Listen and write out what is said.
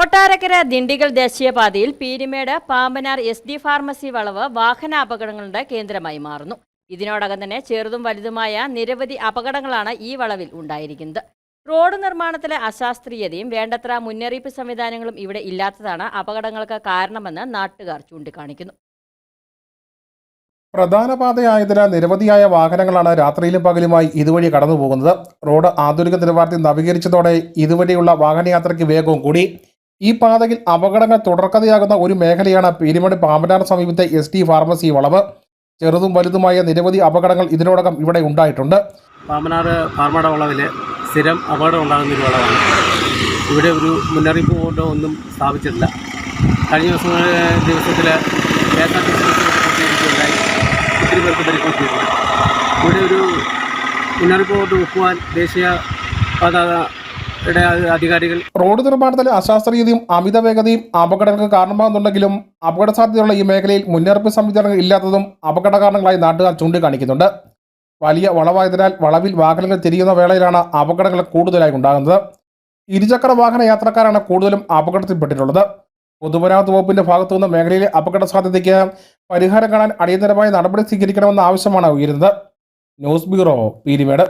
കൊട്ടാരക്കര ദിണ്ടിഗൽ ദേശീയപാതയിൽ Peerumedu Pambanar S D pharmacy വളവ് വാഹന അപകടങ്ങളുടെ കേന്ദ്രമായി മാറുന്നു. ഇതിനോടകം തന്നെ ചെറുതും വലുതുമായ നിരവധി അപകടങ്ങളാണ് ഈ വളവിൽ ഉണ്ടായിരിക്കുന്നത്. റോഡ് നിർമ്മാണത്തിലെ അശാസ്ത്രീയതയും വേണ്ടത്ര മുന്നറിയിപ്പ് സംവിധാനങ്ങളും ഇവിടെ ഇല്ലാത്തതാണ് അപകടങ്ങൾക്ക് കാരണമെന്ന് നാട്ടുകാർ ചൂണ്ടിക്കാണിക്കുന്നു. പ്രധാന പാതയായതിനാൽ നിരവധിയായ വാഹനങ്ങളാണ് രാത്രിയിലും പകലുമായി ഇതുവഴി കടന്നു പോകുന്നത് റോഡ് ആധുനിക നിലവാരത്തിൽ നവീകരിച്ചതോടെ ഇതുവഴിയുള്ള വാഹനയാത്രയ്ക്ക് വേഗവും കൂടി. ഈ പാതയിൽ അപകടങ്ങൾ തുടർക്കഥയാകുന്ന ഒരു മേഖലയാണ് പീരുമണി പാമ്പനാട് സമീപത്തെ എസ് ടി ഫാർമസി വളവ്. ചെറുതും വലുതുമായ നിരവധി അപകടങ്ങൾ ഇതിനോടകം ഇവിടെ ഉണ്ടായിട്ടുണ്ട്. പാമ്പനാട് പാർമാട വളവിലെ സ്ഥിരം അപകടം ഉണ്ടാകുന്ന ഒരു വളവാണ്. ഇവിടെ ഒരു മുന്നറിയിപ്പ് ബോർഡോ ഒന്നും സ്ഥാപിച്ചിട്ടില്ല. കഴിഞ്ഞ ദിവസം ദിവസത്തിൽ ഒത്തിരി പേർക്ക് പരിക്കേറ്റിട്ടുണ്ട് ഇവിടെ ഒരു മുന്നറിയിപ്പ് ബോർഡ് വെക്കുവാൻ ദേശീയ പാതയുടെ അധികാരികൾ റോഡ് നിർമ്മാണത്തിലെ അശാസ്ത്രീയതയും അമിത വേഗതയും അപകടങ്ങൾക്ക് കാരണമാകുന്നുണ്ടെങ്കിലും അപകട സാധ്യതയുള്ള ഈ മേഖലയിൽ മുന്നറിയിപ്പ് സംവിധാനങ്ങൾ ഇല്ലാത്തതും അപകട കാരണങ്ങളായി നാട്ടുകാർ ചൂണ്ടിക്കാണിക്കുന്നുണ്ട്. വലിയ വളവായതിനാൽ വളവിൽ വാഹനങ്ങൾ തിരിയുന്ന വേളയിലാണ് അപകടങ്ങൾ കൂടുതലായി ഉണ്ടാകുന്നത്. ഇരുചക്ര വാഹന യാത്രക്കാരാണ് കൂടുതലും അപകടത്തിൽപ്പെട്ടിട്ടുള്ളത്. പൊതുമരാമത്ത് വകുപ്പിന്റെ ഭാഗത്തു നിന്ന് മേഖലയിലെ അപകട സാധ്യതയ്ക്ക് പരിഹാരം കാണാൻ അടിയന്തരമായ നടപടി സ്വീകരിക്കണമെന്ന ആവശ്യമാണ് ഉയരുന്നത്. News bureau Peerumedu.